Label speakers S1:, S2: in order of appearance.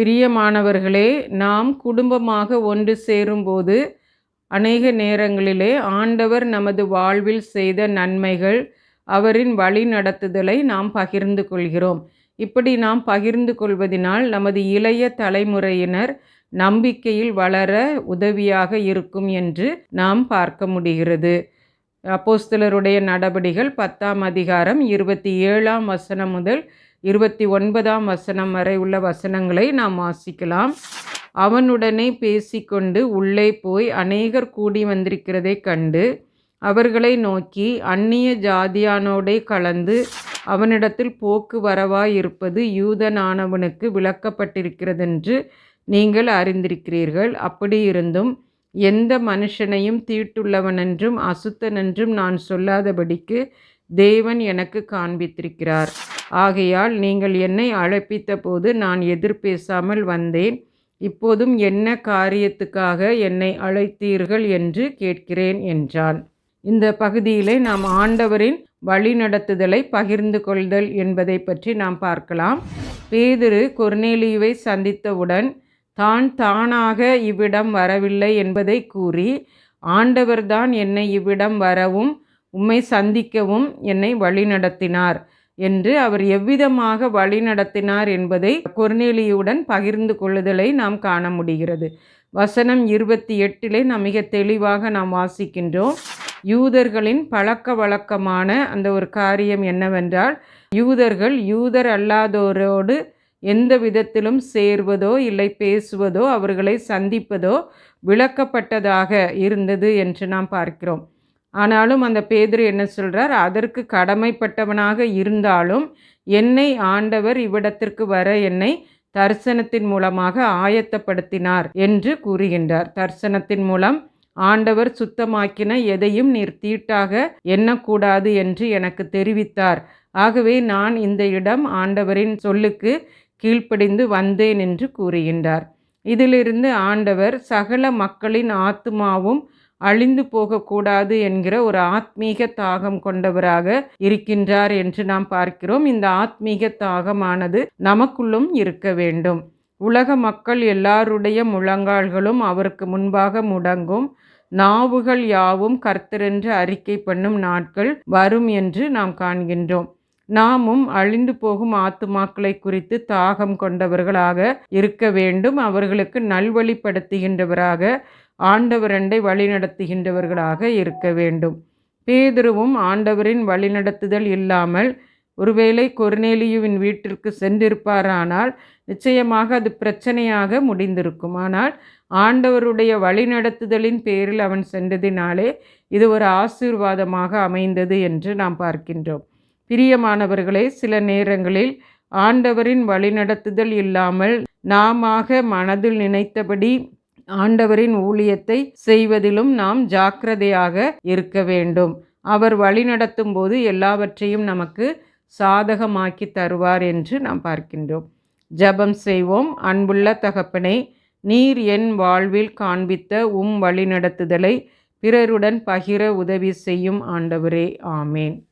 S1: பிரியமானவர்களே நாம் குடும்பமாக ஒன்று சேரும்போது அநேக நேரங்களிலே ஆண்டவர் நமது வாழ்வில் செய்த நன்மைகள் அவரின் வழி நடத்துதலை நாம் பகிர்ந்து கொள்கிறோம். இப்படி நாம் பகிர்ந்து கொள்வதினால் நமது இளைய தலைமுறையினர் நம்பிக்கையில் வளர உதவியாக இருக்கும் என்று நாம் பார்க்க முடிகிறது. அப்போஸ்தலருடைய நடபடிகள் பத்தாம் அதிகாரம் இருபத்தி ஏழாம் வசனம் முதல் இருபத்தி ஒன்பதாம் வசனம் வரை உள்ள வசனங்களை நாம் வாசிக்கலாம். அவனுடனே பேசிக்கொண்டு உள்ளே போய் அநேகர் கூடி வந்திருக்கிறதை கண்டு அவர்களை நோக்கி அந்நிய ஜாதியானோடே கலந்து அவனிடத்தில் போக்கு வரவாயிருப்பது யூதனானவனுக்கு விளக்கப்பட்டிருக்கிறதென்று நீங்கள் அறிந்திருக்கிறீர்கள். அப்படி இருந்தும் எந்த மனுஷனையும் தீட்டுள்ளவனென்றும் அசுத்தனென்றும் நான் சொல்லாதபடிக்கு தேவன் எனக்கு காண்பித்திருக்கிறார். ஆகையால் நீங்கள் என்னை அழைப்பித்த போது நான் எதிர்பேசாமல் வந்தேன். இப்போதும் என்ன காரியத்துக்காக என்னை அழைத்தீர்கள் என்று கேட்கிறேன் என்றான் இந்த பகுதியிலே நாம் ஆண்டவரின் வழிநடத்துதலை பகிர்ந்து கொள்தல் என்பதை பற்றி நாம் பார்க்கலாம். பேதிரு கொர்னேலியுவை சந்தித்தவுடன் தான் தானாக இவ்விடம் வரவில்லை என்பதை கூறி ஆண்டவர்தான் என்னை இவ்விடம் வரவும் உம்மை சந்திக்கவும் என்னை வழிநடத்தினார். என்று அவர் எவ்விதமாக வழிநடத்தினார் என்பதை கொர்னேலியுடன் பகிர்ந்து கொள்ளுதலை நாம் காண முடிகிறது. வசனம் இருபத்தி எட்டிலே நாம் மிக தெளிவாக நாம் வாசிக்கின்றோம். யூதர்களின் பழக்க வழக்கமான அந்த ஒரு காரியம் என்னவென்றால் யூதர்கள் யூதர் அல்லாதோரோடு எந்த விதத்திலும் சேர்வதோ இல்லை பேசுவதோ அவர்களை சந்திப்பதோ விளக்கப்பட்டதாக இருந்தது என்று நாம் பார்க்கிறோம். ஆனாலும் அந்த பேதர் என்ன சொல்கிறார் அதற்கு கடமைப்பட்டவனாக இருந்தாலும் என்னை ஆண்டவர் இவ்விடத்திற்கு வர என்னை தரிசனத்தின் மூலமாக ஆயத்தப்படுத்தினார் என்று கூறுகின்றார். தரிசனத்தின் மூலம் ஆண்டவர் சுத்தமாக்கின எதையும் நீர் தீட்டாக எண்ணக்கூடாது என்று எனக்கு தெரிவித்தார். ஆகவே நான் இந்த இடம் ஆண்டவரின் சொல்லுக்கு கீழ்ப்படிந்து வந்தேன் என்று கூறுகின்றார். இதிலிருந்து ஆண்டவர் சகல மக்களின் ஆத்மாவும் அழிந்து போகக்கூடாது என்கிற ஒரு ஆத்மீக தாகம் கொண்டவராக இருக்கின்றார் என்று நாம் பார்க்கிறோம். இந்த ஆத்மீக தாகமானது நமக்குள்ளும் இருக்க வேண்டும். உலக மக்கள் எல்லாருடைய முழங்கால்களும் அவருக்கு முன்பாக முடங்கும். நாவுகள் யாவும் கர்த்தரென்று அறிக்கை பண்ணும் நாட்கள் வரும் என்று நாம் காண்கின்றோம். நாமும் அழிந்து போகும் ஆத்துமாக்களை குறித்து தாகம் கொண்டவர்களாக இருக்க வேண்டும். அவர்களுக்கு நல்வழிப்படுத்துகின்றவராக ஆண்டவரண்டை வழிநடத்துகின்றவர்களாக இருக்க வேண்டும். பேதுருவும் ஆண்டவரின் வழிநடத்துதல் இல்லாமல் ஒருவேளை கொர்நேலியுவின் வீட்டிற்கு சென்றிருப்பாரானால் நிச்சயமாக அது பிரச்சனையாக முடிந்திருக்கும். ஆனால் ஆண்டவருடைய வழிநடத்துதலின் பேரில் அவன் சென்றதினாலே இது ஒரு ஆசீர்வாதமாக அமைந்தது என்று நாம் பார்க்கின்றோம். பிரியமானவர்களே சில நேரங்களில் ஆண்டவரின் வழிநடத்துதல் இல்லாமல் நாம மனதில் நினைத்தபடி ஆண்டவரின் ஊழியத்தை செய்வதிலும் நாம் ஜாக்கிரதையாக இருக்க வேண்டும். அவர் வழிநடத்தும் போது எல்லாவற்றையும் நமக்கு சாதகமாக்கி தருவார் என்று நாம் பார்க்கின்றோம். ஜபம் செய்வோம். அன்புள்ள தகப்பனை நீர் என் வாழ்வில் காண்பித்த உம் வழிநடத்துதலை பிறருடன் பகிர உதவி செய்யும் ஆண்டவரே. ஆமேன்.